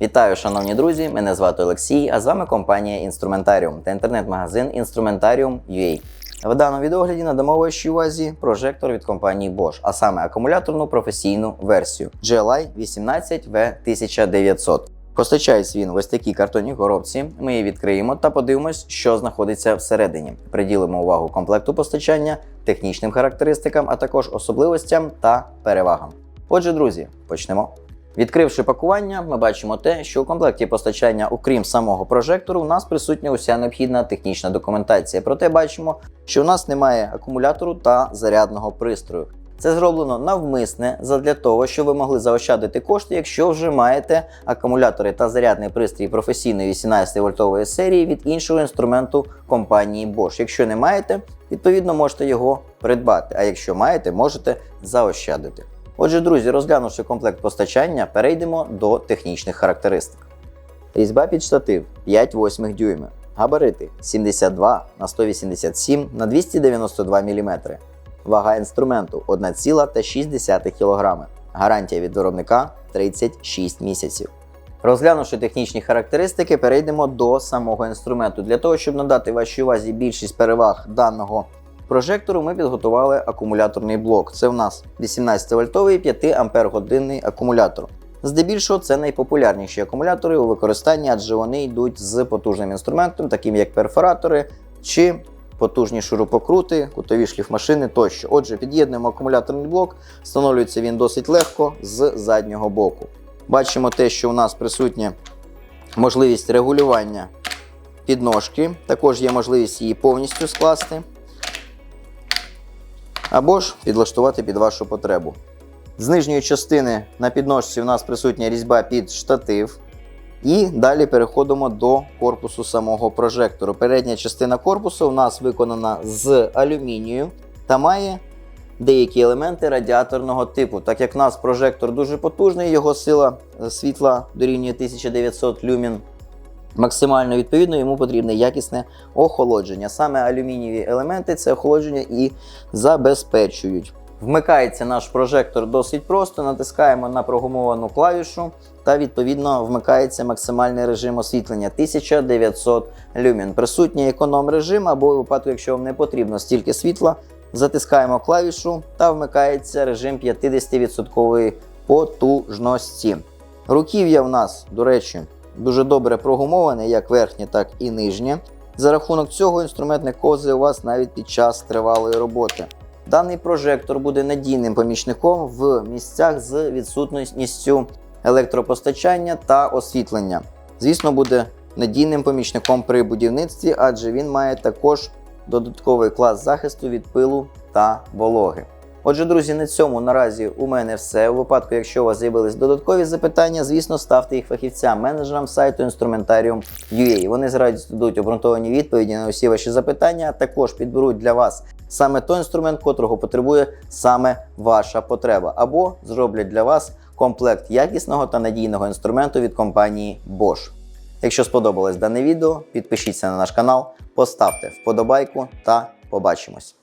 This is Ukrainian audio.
Вітаю, шановні друзі! Мене звати Олексій, а з вами компанія Інструментаріум та інтернет-магазин Instrumentarium.ua. В даному відогляді надамо вашій увазі прожектор від компанії Bosch, а саме акумуляторну професійну версію GLI 18V1900. Постачається він в ось такій картонній коробці. Ми її відкриємо та подивимось, що знаходиться всередині. Приділимо увагу комплекту постачання, технічним характеристикам, а також особливостям та перевагам. Отже, друзі, почнемо. Відкривши пакування, ми бачимо те, що у комплекті постачання, окрім самого прожектору, у нас присутня уся необхідна технічна документація. Проте бачимо, що у нас немає акумулятору та зарядного пристрою. Це зроблено навмисне задля того, щоб ви могли заощадити кошти, якщо вже маєте акумулятори та зарядний пристрій професійної 18 вольтової серії від іншого інструменту компанії Bosch. Якщо не маєте, відповідно можете його придбати. А якщо маєте, можете заощадити. Отже, друзі, розглянувши комплект постачання, перейдемо до технічних характеристик. Різьба під штатив 5,8 дюйми. Габарити 72 на 187 на 292 мм. Вага інструменту 1,6 кг. Гарантія від виробника 36 місяців. Розглянувши технічні характеристики, перейдемо до самого інструменту. Для того, щоб надати вашій увазі більшість переваг даного прожектору, ми підготували акумуляторний блок. Це в нас 18 вольтовий 5 ампер годинний акумулятор. Здебільшого це найпопулярніші акумулятори у використанні, адже вони йдуть з потужним інструментом, таким як перфоратори чи потужні шурупокрути, кутові шліфмашини тощо. Отже, під'єднуємо акумуляторний блок, встановлюється він досить легко з заднього боку. Бачимо те, що у нас присутня можливість регулювання підножки, також є можливість її повністю скласти, або ж підлаштувати під вашу потребу. З нижньої частини на підножці у нас присутня різьба під штатив. І далі переходимо до корпусу самого прожектору. Передня частина корпусу у нас виконана з алюмінію та має деякі елементи радіаторного типу. Так як у нас прожектор дуже потужний, його сила світла дорівнює 1900 люмін. Максимально відповідно йому потрібне якісне охолодження. Саме алюмінієві елементи це охолодження і забезпечують. Вмикається наш прожектор досить просто, натискаємо на прогумовану клавішу та відповідно вмикається максимальний режим освітлення 1900 люмен. Присутній економ режим або у випадку, якщо вам не потрібно стільки світла, затискаємо клавішу та вмикається режим 50% потужності. Руків'я в нас, до речі, дуже добре прогумоване, як верхнє, так і нижнє. За рахунок цього інструмент не ковзає у вас навіть під час тривалої роботи. Даний прожектор буде надійним помічником в місцях з відсутністю електропостачання та освітлення. Звісно, буде надійним помічником при будівництві, адже він має також додатковий клас захисту від пилу та вологи. Отже, друзі, на цьому наразі у мене все. У випадку, якщо у вас з'явились додаткові запитання, звісно, ставте їх фахівцям, менеджерам сайту Instrumentarium.ua. Вони з радістю дадуть обґрунтовані відповіді на усі ваші запитання, а також підберуть для вас саме той інструмент, котрого потребує саме ваша потреба, або зроблять для вас комплект якісного та надійного інструменту від компанії Bosch. Якщо сподобалось дане відео, підпишіться на наш канал, поставте вподобайку та побачимось.